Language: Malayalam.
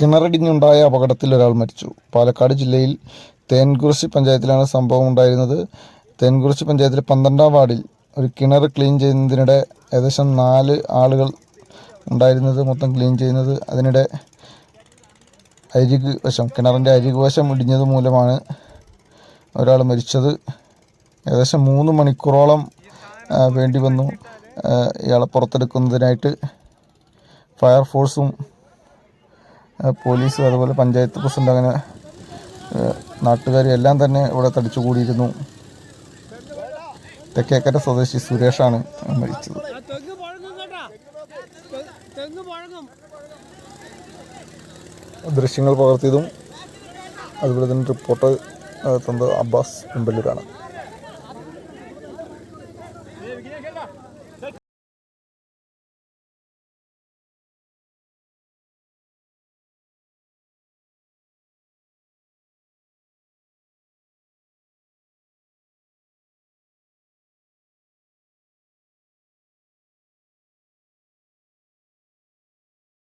കിണറടിഞ്ഞുണ്ടായ അപകടത്തിൽ ഒരാൾ മരിച്ചു. പാലക്കാട് ജില്ലയിൽ തേൻകുറിശി പഞ്ചായത്തിലാണ് സംഭവം ഉണ്ടായിരുന്നത്. തേൻകുറിശി പഞ്ചായത്തിലെ പന്ത്രണ്ടാം വാർഡിൽ ഒരു കിണർ ക്ലീൻ ചെയ്യുന്നതിനിടെ ഏകദേശം നാല് ആളുകൾ ഉണ്ടായിരുന്നത് മൊത്തം ക്ലീൻ ചെയ്യുന്നത് അതിനിടെ അരിക് വശം കിണറിന്റെ അരിക് വശം ഇടിഞ്ഞത് മൂലമാണ് ഒരാൾ മരിച്ചത്. ഏകദേശം മൂന്ന് മണിക്കൂറോളം വേണ്ടി വന്നു. ഇയാളെ പുറത്തെടുക്കുന്നതിനായിട്ട് ഫയർഫോഴ്സും പോലീസ് അതുപോലെ പഞ്ചായത്ത് പ്രസിഡന്റ് അങ്ങനെ നാട്ടുകാരെല്ലാം തന്നെ ഇവിടെ തടിച്ചു കൂടിയിരുന്നു തെക്കേക്കര സ്വദേശി സുരേഷാണ് മരിച്ചത്. ദൃശ്യങ്ങൾ പകർത്തിയതും അതുപോലെ തന്നെ റിപ്പോർട്ട് തന്നത് അബ്ബാസ് കുമ്പല്ലൂരാണ്